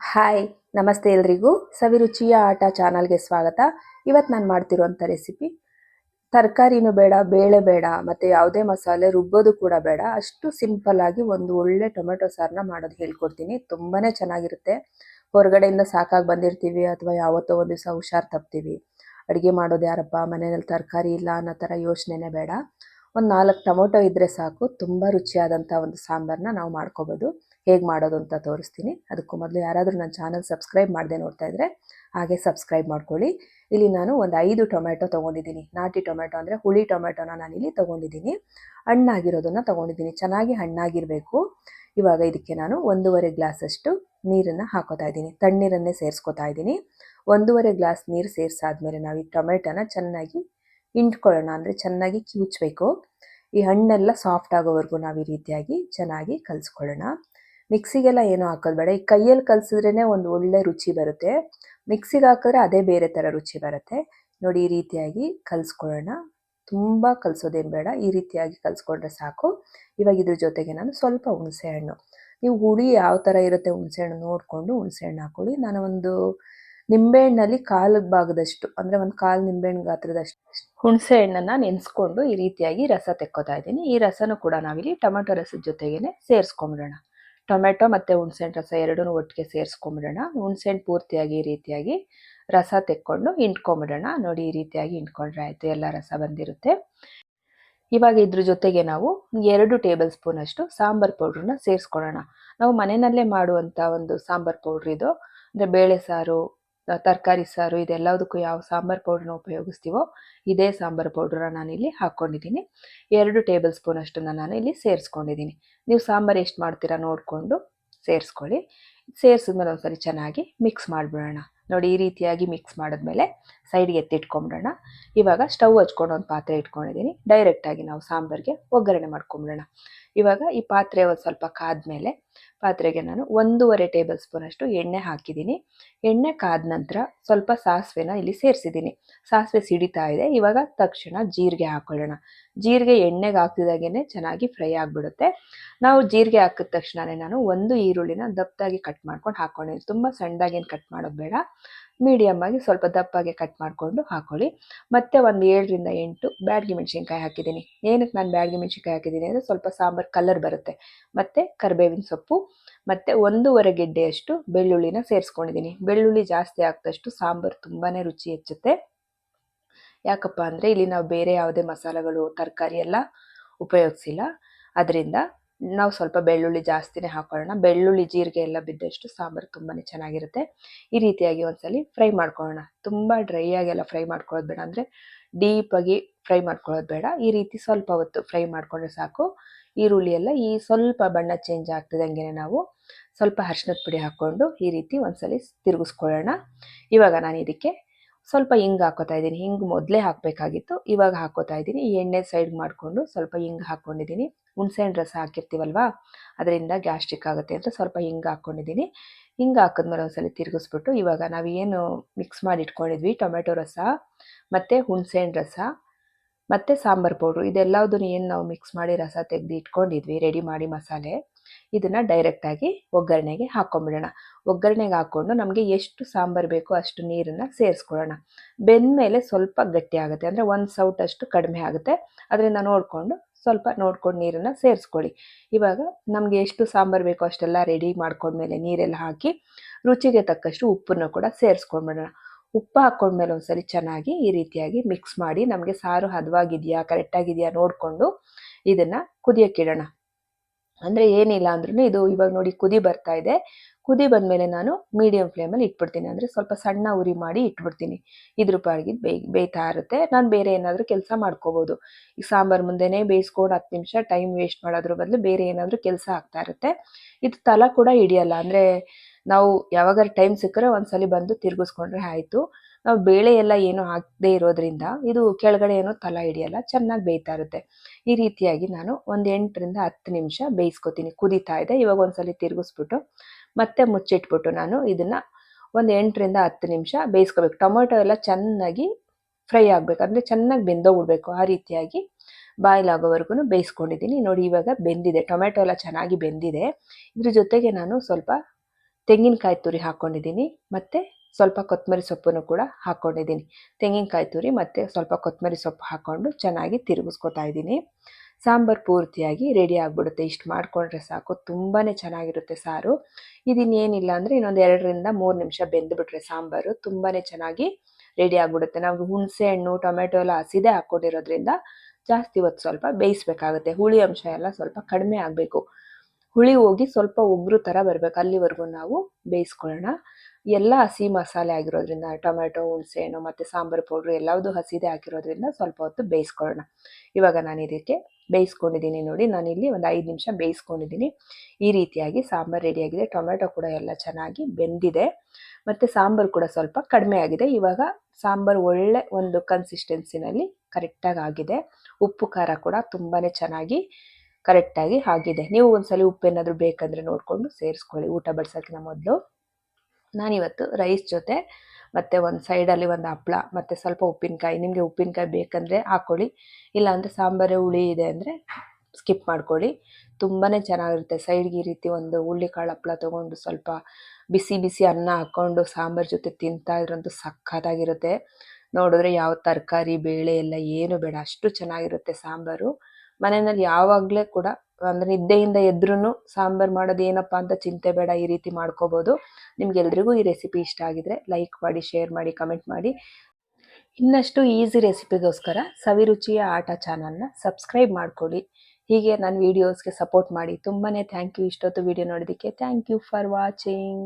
Hi ನಮಸ್ತೆ ಎಲ್ರಿಗೂ. ಸವಿರುಚಿಯ ಆಟ ಚಾನಲ್ಗೆ ಸ್ವಾಗತ. ಇವತ್ತು ನಾನು ಮಾಡ್ತಿರುವಂಥ ರೆಸಿಪಿ ತರಕಾರಿನೂ ಬೇಡ, ಬೇಳೆ ಬೇಡ, ಮತ್ತು ಯಾವುದೇ ಮಸಾಲೆ ರುಬ್ಬೋದು ಕೂಡ ಬೇಡ. ಅಷ್ಟು ಸಿಂಪಲ್ ಆಗಿ ಒಂದು ಒಳ್ಳೆ ಟೊಮೆಟೊ ಸಾರನ್ನ ಮಾಡೋದು ಹೇಳ್ಕೊಡ್ತೀನಿ. ತುಂಬಾ ಚೆನ್ನಾಗಿರುತ್ತೆ. ಹೊರಗಡೆಯಿಂದ ಸಾಕಾಗಿ ಬಂದಿರ್ತೀವಿ ಅಥವಾ ಯಾವತ್ತೋ ಒಂದು ದಿವಸ ಹುಷಾರು ತಪ್ತೀವಿ. ಅಡುಗೆ ಮಾಡೋದು ಯಾರಪ್ಪ ಮನೆಯಲ್ಲಿ ತರಕಾರಿ ಇಲ್ಲ ಅನ್ನೋ ಥರ ಯೋಚನೆನೇ ಬೇಡ. ಒಂದು ನಾಲ್ಕು ಟೊಮೊಟೊ ಇದ್ದರೆ ಸಾಕು. ತುಂಬ ರುಚಿಯಾದಂಥ ಒಂದು ಸಾಂಬಾರನ್ನ ನಾವು ಮಾಡ್ಕೋಬೋದು. ಹೇಗೆ ಮಾಡೋದು ಅಂತ ತೋರಿಸ್ತೀನಿ. ಅದಕ್ಕೂ ಮೊದಲು ಯಾರಾದರೂ ನನ್ನ ಚಾನಲ್ ಸಬ್ಸ್ಕ್ರೈಬ್ ಮಾಡದೆ ನೋಡ್ತಾ ಇದ್ದರೆ ಹಾಗೆ ಸಬ್ಸ್ಕ್ರೈಬ್ ಮಾಡ್ಕೊಳ್ಳಿ. ಇಲ್ಲಿ ನಾನು ಒಂದು ಐದು ಟೊಮೆಟೊ ತೊಗೊಂಡಿದ್ದೀನಿ. ನಾಟಿ ಟೊಮೆಟೊ ಅಂದರೆ ಹುಳಿ ಟೊಮೆಟೊನ ನಾನಿಲ್ಲಿ ತೊಗೊಂಡಿದ್ದೀನಿ. ಹಣ್ಣಾಗಿರೋದನ್ನು ತೊಗೊಂಡಿದ್ದೀನಿ. ಚೆನ್ನಾಗಿ ಹಣ್ಣಾಗಿರಬೇಕು. ಇವಾಗ ಇದಕ್ಕೆ ನಾನು ಒಂದೂವರೆ ಗ್ಲಾಸಷ್ಟು ನೀರನ್ನು ಹಾಕೋತಾ ಇದ್ದೀನಿ. ತಣ್ಣೀರನ್ನೇ ಸೇರಿಸ್ಕೊತಾ ಇದ್ದೀನಿ. ಒಂದೂವರೆ ಗ್ಲಾಸ್ ನೀರು ಸೇರಿಸಾದ್ಮೇಲೆ ನಾವು ಈ ಟೊಮೆಟೊನ ಚೆನ್ನಾಗಿ ಹಿಂಡ್ಕೊಳ್ಳೋಣ. ಅಂದರೆ ಚೆನ್ನಾಗಿ ಕಿವುಚಬೇಕು. ಈ ಹಣ್ಣೆಲ್ಲ ಸಾಫ್ಟ್ ಆಗೋವರೆಗೂ ನಾವು ಈ ರೀತಿಯಾಗಿ ಚೆನ್ನಾಗಿ ಕಲಿಸ್ಕೊಳ್ಳೋಣ. ಮಿಕ್ಸಿಗೆಲ್ಲ ಏನೂ ಹಾಕೋದು ಬೇಡ ಈ ಕೈಯಲ್ಲಿ ಕಲಿಸಿದ್ರೇ ಒಂದು ಒಳ್ಳೆ ರುಚಿ ಬರುತ್ತೆ. ಮಿಕ್ಸಿಗೆ ಹಾಕಿದ್ರೆ ಅದೇ ಬೇರೆ ಥರ ರುಚಿ ಬರುತ್ತೆ. ನೋಡಿ, ಈ ರೀತಿಯಾಗಿ ಕಲಿಸ್ಕೊಳ್ಳೋಣ. ತುಂಬ ಕಲಿಸೋದೇನು ಬೇಡ. ಈ ರೀತಿಯಾಗಿ ಕಲಿಸ್ಕೊಂಡ್ರೆ ಸಾಕು. ಇವಾಗ ಇದ್ರ ಜೊತೆಗೆ ನಾನು ಸ್ವಲ್ಪ ಹುಣಸೆಹಣ್ಣು ನೀವು ಹುಳಿ ಯಾವ ಥರ ಇರುತ್ತೆ ಹುಣಸೆಹಣ್ಣು ನೋಡಿಕೊಂಡು ಹುಣಸೆಹಣ್ಣು ಹಾಕೊಳ್ಳಿ ನಾನು ಒಂದು ನಿಂಬೆಹಣ್ಣಲ್ಲಿ ಕಾಲು ಭಾಗದಷ್ಟು, ಅಂದರೆ ಒಂದು ಕಾಲು ನಿಂಬೆಹಣ್ಣು ಗಾತ್ರದಷ್ಟು ಹುಣಸೆಹಣ್ಣನ್ನು ನೆನೆಸ್ಕೊಂಡು ಈ ರೀತಿಯಾಗಿ ರಸ ತೆಕ್ಕೋತಾ ಇದ್ದೀನಿ. ಈ ರಸನೂ ಕೂಡ ನಾವಿಲ್ಲಿ ಟೊಮೆಟೊ ರಸದ ಜೊತೆಗೇ ಸೇರಿಸ್ಕೊಂಬಿಡೋಣ. ಟೊಮೆಟೊ ಮತ್ತು ಹುಣ್ಸೆಹಣ್ಣು ರಸ ಎರಡೂ ಒಟ್ಟಿಗೆ ಸೇರಿಸ್ಕೊಂಬಿಡೋಣ. ಹುಣ್ಸೆಹಣ್ಣು ಪೂರ್ತಿಯಾಗಿ ಈ ರೀತಿಯಾಗಿ ರಸ ತೆಕ್ಕೊಂಡು ಹಿಂಡ್ಕೊಂಬಿಡೋಣ. ನೋಡಿ ಈ ರೀತಿಯಾಗಿ ಹಿಂಡ್ಕೊಂಡ್ರೆ ಆಯಿತು, ಎಲ್ಲ ರಸ ಬಂದಿರುತ್ತೆ. ಇವಾಗ ಇದ್ರ ಜೊತೆಗೆ ನಾವು ಎರಡು ಟೇಬಲ್ ಸ್ಪೂನ್ ಅಷ್ಟು ಸಾಂಬಾರ್ ಪೌಡ್ರನ್ನ ಸೇರಿಸ್ಕೊಳ್ಳೋಣ. ನಾವು ಮನೆಯಲ್ಲೇ ಮಾಡುವಂಥ ಒಂದು ಸಾಂಬಾರ್ ಪೌಡ್ರ್ ಇದು. ಅಂದರೆ ಬೇಳೆ ಸಾರು ತರಕಾರಿ, ಸಾರು ಇದೆಲ್ಲದಕ್ಕೂ ಯಾವ ಸಾಂಬಾರು ಪೌಡ್ರನ್ನ ಉಪಯೋಗಿಸ್ತೀವೋ ಇದೇ ಸಾಂಬಾರು ಪೌಡ್ರನ್ನ ನಾನಿಲ್ಲಿ ಹಾಕ್ಕೊಂಡಿದ್ದೀನಿ ಎರಡು ಟೇಬಲ್ ಸ್ಪೂನ್ ಅಷ್ಟನ್ನು ನಾನು ಇಲ್ಲಿ ಸೇರಿಸ್ಕೊಂಡಿದ್ದೀನಿ. ನೀವು ಸಾಂಬಾರು ಎಷ್ಟು ಮಾಡ್ತೀರಾ ನೋಡಿಕೊಂಡು ಸೇರಿಸ್ಕೊಳ್ಳಿ. ಸೇರಿಸಿದ್ಮೇಲೆ ಒಂದ್ಸರಿ ಚೆನ್ನಾಗಿ ಮಿಕ್ಸ್ ಮಾಡಿಬಿಡೋಣ. ನೋಡಿ, ಈ ರೀತಿಯಾಗಿ ಮಿಕ್ಸ್ ಮಾಡಿದ್ಮೇಲೆ ಸೈಡ್ಗೆ ಎತ್ತಿಟ್ಕೊಂಬಿಡೋಣ. ಇವಾಗ ಸ್ಟವ್ ಹಚ್ಕೊಂಡು ಒಂದು ಪಾತ್ರೆ ಇಟ್ಕೊಂಡಿದ್ದೀನಿ. ಡೈರೆಕ್ಟಾಗಿ ನಾವು ಸಾಂಬಾರಿಗೆ ಒಗ್ಗರಣೆ ಮಾಡ್ಕೊಂಬಿಡೋಣ. ಇವಾಗ ಈ ಪಾತ್ರೆ ಒಂದು ಸ್ವಲ್ಪ ಕಾದ್ಮೇಲೆ ಪಾತ್ರೆಗೆ ನಾನು ಒಂದೂವರೆ ಟೇಬಲ್ ಸ್ಪೂನ್ ಅಷ್ಟು ಎಣ್ಣೆ ಹಾಕಿದ್ದೀನಿ. ಎಣ್ಣೆ ಕಾದ ನಂತರ ಸ್ವಲ್ಪ ಸಾಸಿವೆನ ಇಲ್ಲಿ ಸೇರಿಸಿದ್ದೀನಿ. ಸಾಸಿವೆ ಸಿಡಿತಾ ಇದೆ. ಇವಾಗ ತಕ್ಷಣ ಜೀರಿಗೆ ಹಾಕೊಳ್ಳೋಣ. ಜೀರಿಗೆ ಎಣ್ಣೆಗೆ ಹಾಕಿದಾಗೇ ಚೆನ್ನಾಗಿ ಫ್ರೈ ಆಗಿಬಿಡುತ್ತೆ. ನಾವು ಜೀರಿಗೆ ಹಾಕಿದ ತಕ್ಷಣವೇ ನಾನು ಒಂದು ಈರುಳ್ಳಿನ ದಪ್ಪದಾಗಿ ಕಟ್ ಮಾಡ್ಕೊಂಡು ಹಾಕ್ಕೊಂಡಿದ್ದೀನಿ ತುಂಬ ಸಣ್ಣದಾಗೇನು ಕಟ್ ಮಾಡೋದು ಬೇಡ. ಮೀಡಿಯಮ್ ಆಗಿ ಸ್ವಲ್ಪ ದಪ್ಪಾಗಿ ಕಟ್ ಮಾಡಿಕೊಂಡು ಹಾಕೊಳ್ಳಿ. ಮತ್ತೆ ಒಂದು ಏಳರಿಂದ ಎಂಟು ಬ್ಯಾಡಗಿ ಮೆಣಸಿನ್ಕಾಯಿ ಹಾಕಿದ್ದೀನಿ. ಏನಕ್ಕೆ ನಾನು ಬ್ಯಾಡಗಿ ಮೆಣಸಿನ್ಕಾಯಿ ಹಾಕಿದ್ದೀನಿ ಅಂದರೆ ಸ್ವಲ್ಪ ಸಾಂಬಾರು ಕಲರ್ ಬರುತ್ತೆ. ಮತ್ತು ಕರಿಬೇವಿನ ಸೊಪ್ಪು, ಮತ್ತು ಒಂದೂವರೆ ಗೆಡ್ಡೆಯಷ್ಟು ಬೆಳ್ಳುಳ್ಳಿನ ಸೇರಿಸ್ಕೊಂಡಿದ್ದೀನಿ. ಬೆಳ್ಳುಳ್ಳಿ ಜಾಸ್ತಿ ಆಗ್ತಷ್ಟು ಸಾಂಬಾರು ತುಂಬಾ ರುಚಿ ಹೆಚ್ಚುತ್ತೆ. ಯಾಕಪ್ಪ ಅಂದರೆ ಇಲ್ಲಿ ನಾವು ಬೇರೆ ಯಾವುದೇ ಮಸಾಲೆಗಳು, ತರಕಾರಿ ಎಲ್ಲ ಉಪಯೋಗಿಸಿಲ್ಲ. ಅದರಿಂದ ನಾವು ಸ್ವಲ್ಪ ಬೆಳ್ಳುಳ್ಳಿ ಜಾಸ್ತಿನೇ ಹಾಕೊಳ್ಳೋಣ. ಬೆಳ್ಳುಳ್ಳಿ, ಜೀರಿಗೆ ಎಲ್ಲ ಬಿದ್ದಷ್ಟು ಸಾಂಬಾರು ತುಂಬಾ ಚೆನ್ನಾಗಿರುತ್ತೆ. ಈ ರೀತಿಯಾಗಿ ಒಂದ್ಸಲಿ ಫ್ರೈ ಮಾಡ್ಕೊಳ್ಳೋಣ. ತುಂಬ ಡ್ರೈ ಆಗೆಲ್ಲ ಫ್ರೈ ಮಾಡ್ಕೊಳ್ಳೋದು ಬೇಡ ಅಂದರೆ ಡೀಪಾಗಿ ಫ್ರೈ ಮಾಡ್ಕೊಳ್ಳೋದು ಬೇಡ. ಈ ರೀತಿ ಸ್ವಲ್ಪ ಹೊತ್ತು ಫ್ರೈ ಮಾಡಿಕೊಂಡ್ರೆ ಸಾಕು. ಈರುಳ್ಳಿ ಎಲ್ಲ ಈ ಸ್ವಲ್ಪ ಬಣ್ಣ ಚೇಂಜ್ ಆಗ್ತಿದ್ದಂಗೆ ನಾವು ಸ್ವಲ್ಪ ಅರ್ಶಿನದ ಪುಡಿ ಹಾಕ್ಕೊಂಡು ಈ ರೀತಿ ಒಂದ್ಸಲಿ ತಿರುಗಿಸ್ಕೊಳ್ಳೋಣ. ಇವಾಗ ನಾನು ಇದಕ್ಕೆ ಸ್ವಲ್ಪ ಹಿಂಗೆ ಹಾಕೋತಾ ಇದ್ದೀನಿ. ಹಿಂಗೆ ಮೊದಲೇ ಹಾಕಬೇಕಾಗಿತ್ತು. ಇವಾಗ ಹಾಕೋತಾ ಇದ್ದೀನಿ. ಎಣ್ಣೆ ಸೈಡ್ ಮಾಡಿಕೊಂಡು ಸ್ವಲ್ಪ ಹಿಂಗೆ ಹಾಕ್ಕೊಂಡಿದ್ದೀನಿ ಹುಣಸೆಹಣ್ಣು ರಸ ಹಾಕಿರ್ತೀವಲ್ವಾ? ಅದರಿಂದ ಗ್ಯಾಸ್ಟ್ರಿಕ್ ಆಗುತ್ತೆ ಅಂತ ಸ್ವಲ್ಪ ಹಿಂಗೆ ಹಾಕ್ಕೊಂಡಿದ್ದೀನಿ ಹಿಂಗೆ ಹಾಕಿದ್ಮೇಲೆ ಒಂದ್ಸಲ ತಿರುಗಿಸ್ಬಿಟ್ಟು ಇವಾಗ ನಾವು ಏನು ಮಿಕ್ಸ್ ಮಾಡಿ ಇಟ್ಕೊಂಡಿದ್ವಿ ಟೊಮೆಟೊ ರಸ, ಮತ್ತು ಹುಣಸೆಹಣ್ಣು ರಸ, ಮತ್ತು ಸಾಂಬಾರು ಪೌಡ್ರು. ಇದೆಲ್ಲದನ್ನು ಏನು ನಾವು ಮಿಕ್ಸ್ ಮಾಡಿ ರಸ ತೆಗೆದು ಇಟ್ಕೊಂಡಿದ್ವಿ ರೆಡಿ ಮಾಡಿ ಮಸಾಲೆ. ಇದನ್ನು ಡೈರೆಕ್ಟಾಗಿ ಒಗ್ಗರಣೆಗೆ ಹಾಕ್ಕೊಂಬಿಡೋಣ. ಒಗ್ಗರಣೆಗೆ ಹಾಕ್ಕೊಂಡು ನಮಗೆ ಎಷ್ಟು ಸಾಂಬಾರು ಬೇಕೋ ಅಷ್ಟು ನೀರನ್ನು ಸೇರಿಸ್ಕೊಳ್ಳೋಣ. ಬೆಂದಮೇಲೆ ಸ್ವಲ್ಪ ಗಟ್ಟಿ ಆಗುತ್ತೆ. ಅಂದರೆ ಒಂದು ಅಷ್ಟು ಕಡಿಮೆ ಆಗುತ್ತೆ. ಅದರಿಂದ ನೋಡಿಕೊಂಡು ಸ್ವಲ್ಪ ನೋಡ್ಕೊಂಡು ನೀರನ್ನು ಸೇರಿಸ್ಕೊಳ್ಳಿ. ಇವಾಗ ನಮಗೆ ಎಷ್ಟು ಸಾಂಬಾರು ಬೇಕೋ ಅಷ್ಟೆಲ್ಲ ರೆಡಿ ಮಾಡ್ಕೊಂಡ್ಮೇಲೆ ನೀರೆಲ್ಲ ಹಾಕಿ ರುಚಿಗೆ ತಕ್ಕಷ್ಟು ಉಪ್ಪನ್ನು ಕೂಡ ಸೇರಿಸ್ಕೊಂಡ್ಬಿಡೋಣ ಉಪ್ಪು ಹಾಕ್ಕೊಂಡ್ಮೇಲೆ ಒಂದ್ಸರಿ ಚೆನ್ನಾಗಿ ಈ ರೀತಿಯಾಗಿ ಮಿಕ್ಸ್ ಮಾಡಿ ನಮಗೆ ಸಾರು ಹದವಾಗಿದೆಯಾ ಕರೆಕ್ಟಾಗಿದೆಯಾ ನೋಡಿಕೊಂಡು ಇದನ್ನು ಕುದಿಯೋಕ್ಕಿಡೋಣ ಅಂದರೆ ಏನಿಲ್ಲ ಅಂದ್ರೂ ಇದು ಇವಾಗ ನೋಡಿ ಕುದಿ ಬರ್ತಾ ಇದೆ. ಕುದಿ ಬಂದಮೇಲೆ ನಾನು ಮೀಡಿಯಂ ಫ್ಲೇಮಲ್ಲಿ ಇಟ್ಬಿಡ್ತೀನಿ. ಅಂದರೆ ಸ್ವಲ್ಪ ಸಣ್ಣ ಉರಿ ಮಾಡಿ ಇಟ್ಬಿಡ್ತೀನಿ. ಇದ್ರ ಪಾಡಿಗೆ ಬೇಯ್, ಬೇಯ್ತಾ ಇರುತ್ತೆ. ನಾನು ಬೇರೆ ಏನಾದರೂ ಕೆಲಸ ಮಾಡ್ಕೋಬೋದು. ಈ ಸಾಂಬಾರು ಮುಂದೆನೇ ಬೇಯಿಸ್ಕೊಂಡು ಹತ್ತು ನಿಮಿಷ ಟೈಮ್ ವೇಸ್ಟ್ ಮಾಡೋದ್ರ ಬದಲು ಬೇರೆ ಏನಾದರೂ ಕೆಲಸ ಆಗ್ತಾ ಇರುತ್ತೆ. ಇದು ತಲ ಕೂಡ ಹಿಡಿಯಲ್ಲ. ಅಂದರೆ ನಾವು ಯಾವಾಗಾರು ಟೈಮ್ ಸಿಕ್ಕರೆ ಒಂದ್ಸಲಿ ಬಂದು ತಿರುಗಿಸ್ಕೊಂಡ್ರೆ ಆಯಿತು. ನಾವು ಬೇಳೆ ಎಲ್ಲ ಏನು ಹಾಕದೇ ಇರೋದ್ರಿಂದ ಇದು ಕೆಳಗಡೆ ಏನು ತಲ ಹಿಡಿಯಲ್ಲ, ಚೆನ್ನಾಗಿ ಬೇಯ್ತಾ ಇರುತ್ತೆ. ಈ ರೀತಿಯಾಗಿ ನಾನು ಒಂದು ಎಂಟರಿಂದ ಹತ್ತು ನಿಮಿಷ ಬೇಯಿಸ್ಕೊತೀನಿ. ಕುದಿತಾ ಇದೆ, ಇವಾಗ ಒಂದ್ಸಲಿ ತಿರುಗಿಸ್ಬಿಟ್ಟು ಮತ್ತೆ ಮುಚ್ಚಿಟ್ಬಿಟ್ಟು ನಾನು ಇದನ್ನು ಒಂದು ಎಂಟರಿಂದ ಹತ್ತು ನಿಮಿಷ ಬೇಯಿಸ್ಕೋಬೇಕು. ಟೊಮೊಟೊ ಎಲ್ಲ ಚೆನ್ನಾಗಿ ಫ್ರೈ ಆಗಬೇಕು, ಅಂದರೆ ಚೆನ್ನಾಗಿ ಬೆಂದೋಗ್ಬಿಡ್ಬೇಕು. ಆ ರೀತಿಯಾಗಿ ಬಾಯ್ಲ್ ಆಗೋವರೆಗೂ ಬೇಯಿಸ್ಕೊಂಡಿದ್ದೀನಿ. ನೋಡಿ, ಇವಾಗ ಬೆಂದಿದೆ. ಟೊಮೆಟೊ ಎಲ್ಲ ಚೆನ್ನಾಗಿ ಬೆಂದಿದೆ. ಇದ್ರ ಜೊತೆಗೆ ನಾನು ಸ್ವಲ್ಪ ತೆಂಗಿನಕಾಯಿ ತುರಿ ಹಾಕ್ಕೊಂಡಿದ್ದೀನಿ ಮತ್ತು ಸ್ವಲ್ಪ ಕೊತ್ತಂಬರಿ ಸೊಪ್ಪನ್ನು ಕೂಡ ಹಾಕ್ಕೊಂಡಿದ್ದೀನಿ ತೆಂಗಿನಕಾಯಿ ತುರಿ ಮತ್ತು ಸ್ವಲ್ಪ ಕೊತ್ತಂಬರಿ ಸೊಪ್ಪು ಹಾಕ್ಕೊಂಡು ಚೆನ್ನಾಗಿ ತಿರುಗಿಸ್ಕೊತಾ ಇದ್ದೀನಿ. ಸಾಂಬಾರು ಪೂರ್ತಿಯಾಗಿ ರೆಡಿ ಆಗಿಬಿಡುತ್ತೆ. ಇಷ್ಟು ಮಾಡಿಕೊಂಡ್ರೆ ಸಾಕು. ತುಂಬಾ ಚೆನ್ನಾಗಿರುತ್ತೆ ಸಾರು. ಇದಿನ್ನೇನಿಲ್ಲ ಅಂದರೆ ಇನ್ನೊಂದು ಎರಡರಿಂದ ಮೂರು ನಿಮಿಷ ಬೆಂದುಬಿಟ್ರೆ ಸಾಂಬಾರು. ತುಂಬಾ ಚೆನ್ನಾಗಿ ರೆಡಿ ಆಗಿಬಿಡುತ್ತೆ. ನಾವು ಹುಣಸೆ ಹಣ್ಣು, ಟೊಮೆಟೊ ಎಲ್ಲ ಹಸಿದೇ ಹಾಕ್ಕೊಂಡಿರೋದ್ರಿಂದ ಜಾಸ್ತಿ ಹೊತ್ತು ಸ್ವಲ್ಪ ಬೇಯಿಸ್ಬೇಕಾಗುತ್ತೆ. ಹುಳಿ ಅಂಶ ಎಲ್ಲ ಸ್ವಲ್ಪ ಕಡಿಮೆ ಆಗಬೇಕು. ಹುಳಿ ಹೋಗಿ ಸ್ವಲ್ಪ ಒಬ್ಬರು ಥರ ಬರಬೇಕು. ಅಲ್ಲಿವರೆಗೂ ನಾವು ಬೇಯಿಸ್ಕೊಳ್ಳೋಣ. ಎಲ್ಲ ಹಸಿ ಮಸಾಲೆ ಆಗಿರೋದ್ರಿಂದ ಟೊಮೆಟೊ ಹುಣಸೆಹಣ್ಣು ಮತ್ತು ಸಾಂಬಾರು ಪೌಡ್ರು ಎಲ್ಲವುದು ಹಸಿದೇ ಹಾಕಿರೋದ್ರಿಂದ ಸ್ವಲ್ಪ ಹೊತ್ತು ಬೇಯಿಸ್ಕೊಳ್ಳೋಣ. ಇವಾಗ ನಾನು ಇದಕ್ಕೆ ಬೇಯಿಸ್ಕೊಂಡಿದ್ದೀನಿ ನೋಡಿ. ನಾನಿಲ್ಲಿ ಒಂದು ಐದು ನಿಮಿಷ ಬೇಯಿಸ್ಕೊಂಡಿದ್ದೀನಿ. ಈ ರೀತಿಯಾಗಿ ಸಾಂಬಾರು ರೆಡಿಯಾಗಿದೆ ಟೊಮೆಟೊ ಕೂಡ ಎಲ್ಲ ಚೆನ್ನಾಗಿ ಬೆಂದಿದೆ. ಮತ್ತು ಸಾಂಬಾರು ಕೂಡ ಸ್ವಲ್ಪ ಕಡಿಮೆ ಆಗಿದೆ. ಇವಾಗ ಸಾಂಬಾರು ಒಳ್ಳೆ ಒಂದು ಕನ್ಸಿಸ್ಟೆನ್ಸಿನಲ್ಲಿ ಕರೆಕ್ಟಾಗಿ ಆಗಿದೆ. ಉಪ್ಪು, ಖಾರ ಕೂಡ ತುಂಬಾ ಚೆನ್ನಾಗಿ ಕರೆಕ್ಟಾಗಿ ಆಗಿದೆ. ನೀವು ಒಂದ್ಸಲಿ ಉಪ್ಪೇನಾದರೂ ಬೇಕಂದ್ರೆ ನೋಡಿಕೊಂಡು ಸೇರಿಸ್ಕೊಳ್ಳಿ. ಊಟ ಬಡಿಸೋಕ್ಕಿಂತ ಮೊದಲು ನಾನಿವತ್ತು ರೈಸ್ ಜೊತೆ ಮತ್ತು ಒಂದು ಸೈಡಲ್ಲಿ ಒಂದು ಹಪ್ಪಳ ಮತ್ತು ಸ್ವಲ್ಪ ಉಪ್ಪಿನಕಾಯಿ. ನಿಮಗೆ ಉಪ್ಪಿನಕಾಯಿ ಬೇಕಂದರೆ ಹಾಕ್ಕೊಳ್ಳಿ ಇಲ್ಲಾಂದರೆ ಸಾಂಬಾರು ಹುಳಿ ಇದೆ ಅಂದರೆ ಸ್ಕಿಪ್ ಮಾಡ್ಕೊಳ್ಳಿ. ತುಂಬಾ ಚೆನ್ನಾಗಿರುತ್ತೆ. ಸೈಡ್ಗೆ ಈ ರೀತಿ ಒಂದು ಹುಳ್ಳಿಕಾಳು ಹಪ್ಪಳ ತೊಗೊಂಡು ಸ್ವಲ್ಪ ಬಿಸಿ ಬಿಸಿ ಅನ್ನ ಹಾಕ್ಕೊಂಡು ಸಾಂಬಾರು ಜೊತೆ ತಿಂತಾ ಇದ್ರಂತೂ ಸಖತ್ತಾಗಿರುತ್ತೆ. ನೋಡಿದ್ರೆ ಯಾವ ತರಕಾರಿ, ಬೇಳೆ ಎಲ್ಲ ಏನು ಬೇಡ. ಅಷ್ಟು ಚೆನ್ನಾಗಿರುತ್ತೆ ಸಾಂಬಾರು. ಮನೆಯಲ್ಲಿ ಯಾವಾಗಲೇ ಕೂಡ ಅಂದರೆ ನಿದ್ದೆಯಿಂದ ಎದ್ರೂ ಸಾಂಬಾರು ಮಾಡೋದು ಏನಪ್ಪ ಅಂತ ಚಿಂತೆ ಬೇಡ, ಈ ರೀತಿ ಮಾಡ್ಕೋಬೋದು. ನಿಮ್ಗೆಲ್ರಿಗೂ ಈ ರೆಸಿಪಿ ಇಷ್ಟ ಆಗಿದ್ರೆ ಲೈಕ್ ಮಾಡಿ ಶೇರ್ ಮಾಡಿ ಕಮೆಂಟ್ ಮಾಡಿ. ಇನ್ನಷ್ಟು ಈಸಿ ರೆಸಿಪಿಗೋಸ್ಕರ ಸವಿರುಚಿಯ ಆಟ ಚಾನಲ್ನ ಸಬ್ಸ್ಕ್ರೈಬ್ ಮಾಡ್ಕೊಳ್ಳಿ. ಹೀಗೆ ನನ್ನ ವೀಡಿಯೋಸ್ಗೆ ಸಪೋರ್ಟ್ ಮಾಡಿ. ತುಂಬಾ ಥ್ಯಾಂಕ್ ಯು ಇಷ್ಟೊತ್ತು ವೀಡಿಯೋ ನೋಡೋದಕ್ಕೆ ಥ್ಯಾಂಕ್ ಯು ಫಾರ್ ವಾಚಿಂಗ್